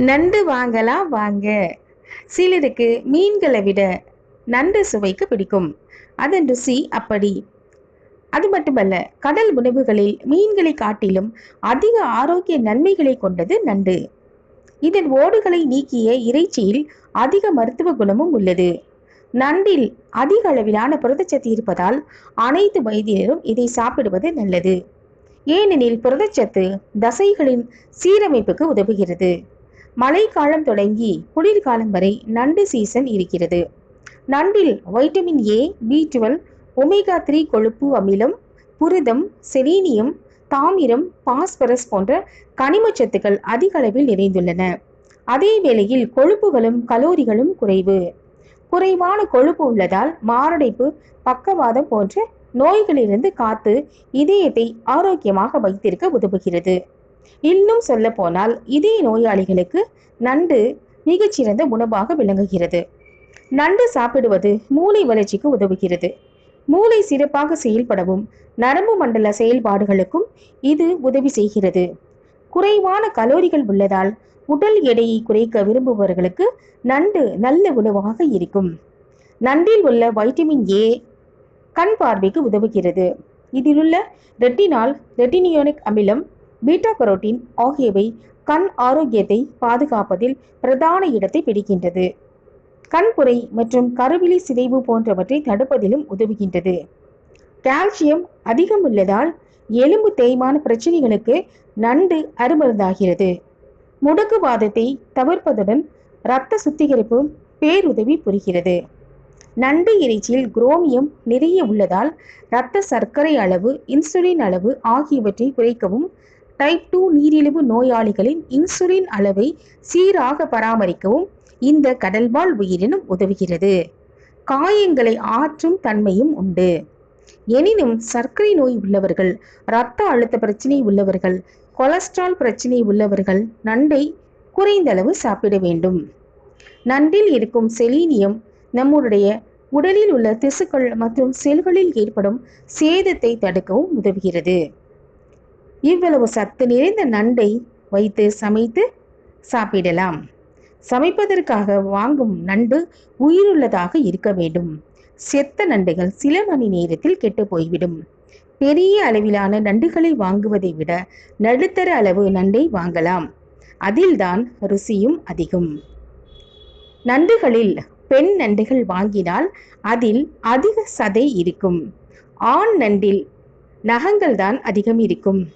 நண்டு வாங்கலாம் வாங்க. சிலருக்கு மீன்களை விட நண்டு சுவைக்கு பிடிக்கும். அதன் ருசி அப்படி. அது மட்டுமல்ல கடல் உணவுகளில் மீன்களை காட்டிலும் அதிக ஆரோக்கிய நன்மைகளை கொண்டது நண்டு. இதன் ஓடுகளை நீக்கிய இறைச்சியில் அதிக மருத்துவ குணமும் உள்ளது. நண்டில் அதிக அளவிலான புரதச்சத்து இருப்பதால் அனைத்து வயதினரும் இதை சாப்பிடுவது நல்லது. ஏனெனில் புரதச்சத்து தசைகளின் சீரமைப்புக்கு உதவுகிறது. மழைக்காலம் தொடங்கி குளிர்காலம் வரை நண்டு சீசன் இருக்கிறது. நண்டில் vitamin A B twelve omega three கொழுப்பு அமிலம் புரதம் செலீனியம் தாமிரம் பாஸ்பரஸ் போன்ற கனிமச்சத்துக்கள் அதிக அளவில் நிறைந்துள்ளன. அதே வேளையில் கொழுப்புகளும் கலோரிகளும் குறைவு. குறைவான கொழுப்பு உள்ளதால் மாரடைப்பு பக்கவாதம் போன்ற நோய்களிலிருந்து காத்து இதயத்தை ஆரோக்கியமாக வைத்திருக்க உதவுகிறது. இன்னும் சொல்ல போனால் இதய நோயாளிகளுக்கு நண்டு மிகச்சிறந்த உணவாக விளங்குகிறது. நண்டு சாப்பிடுவது மூளை வளர்ச்சிக்கு உதவுகிறது. மூளை சிறப்பாக செயல்படவும் நரம்பு மண்டல செயல்பாடுகளுக்கும் இது உதவி செய்கிறது. குறைவான கலோரிகள் உள்ளதால் உடல் எடையை குறைக்க விரும்புபவர்களுக்கு நண்டு நல்ல உணவாக இருக்கும். நண்டில் உள்ள வைட்டமின் ஏ கண் பார்வைக்கு உதவுகிறது. இதிலுள்ள ரெட்டினால் ரெட்டினியோனிக் அமிலம் பீட்டா கரோட்டின் ஆகியவை கண் ஆரோக்கியத்தை பாதுகாப்பதில் பிரதான இடத்தை பிடிக்கின்றது. கண்புரை மற்றும் கருவிழி சிதைவு போன்றவற்றை தடுப்பதிலும் உதவுகின்றது. கால்சியம் அதிகம் உள்ளதால் எலும்பு தேய்மான பிரச்சனைகளுக்கு நண்டு அருமருந்தாகிறது. முடக்குவாதத்தை தவிர்ப்பதுடன் இரத்த சுத்திகரிப்பு பேருதவி புரிகிறது. நண்டு இறைச்சியில் குரோமியம் நிறைய உள்ளதால் இரத்த சர்க்கரை அளவு இன்சுலின் அளவு ஆகியவற்றை குறைக்கவும் டைப் டூ நீரிழிவு நோயாளிகளின் இன்சுலின் அளவை சீராக பராமரிக்கவும் இந்த கடல்வாழ் உயிரினம் உதவுகிறது. காயங்களை ஆற்றும் தன்மையும் உண்டு. எனினும் சர்க்கரை நோய் உள்ளவர்கள் இரத்த அழுத்த பிரச்சனை உள்ளவர்கள் கொலஸ்ட்ரால் பிரச்சனை உள்ளவர்கள் நண்டை குறைந்தளவு சாப்பிட வேண்டும். நண்டில் இருக்கும் செலீனியம் நம்முடைய உடலில் உள்ள திசுக்கள் மற்றும் செல்களில் ஏற்படும் சேதத்தை தடுக்கவும் உதவுகிறது. இவ்வளவு சத்து நிறைந்த நண்டை வைத்து சமைத்து சாப்பிடலாம். சமைப்பதற்காக வாங்கும் நண்டு உயிருள்ளதாக இருக்க வேண்டும். செத்த நண்டுகள் சில மணி நேரத்தில் கெட்டு போய்விடும். பெரிய அளவிலான நண்டுகளை வாங்குவதை விட நடுத்தர அளவு நண்டை வாங்கலாம். அதில்தான் ருசியும் அதிகம். நண்டுகளில் பெண் நண்டுகள் வாங்கினால் அதில் அதிக சதை இருக்கும். ஆண் நண்டில் நகங்கள் தான் அதிகம் இருக்கும்.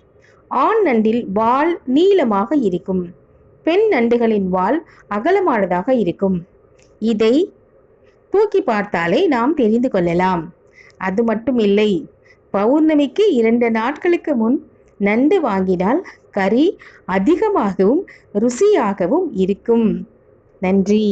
ஆண் நண்டில் வால் நீளமாக இருக்கும். பெண் நண்டுகளின் வால் அகலமானதாக இருக்கும். இதை தூக்கி பார்த்தாலே நாம் தெரிந்து கொள்ளலாம். அது மட்டும் இல்லை பௌர்ணமிக்கு இரண்டு நாட்களுக்கு முன் நண்டு வாங்கினால் கறி அதிகமாகவும் ருசியாகவும் இருக்கும். நன்றி.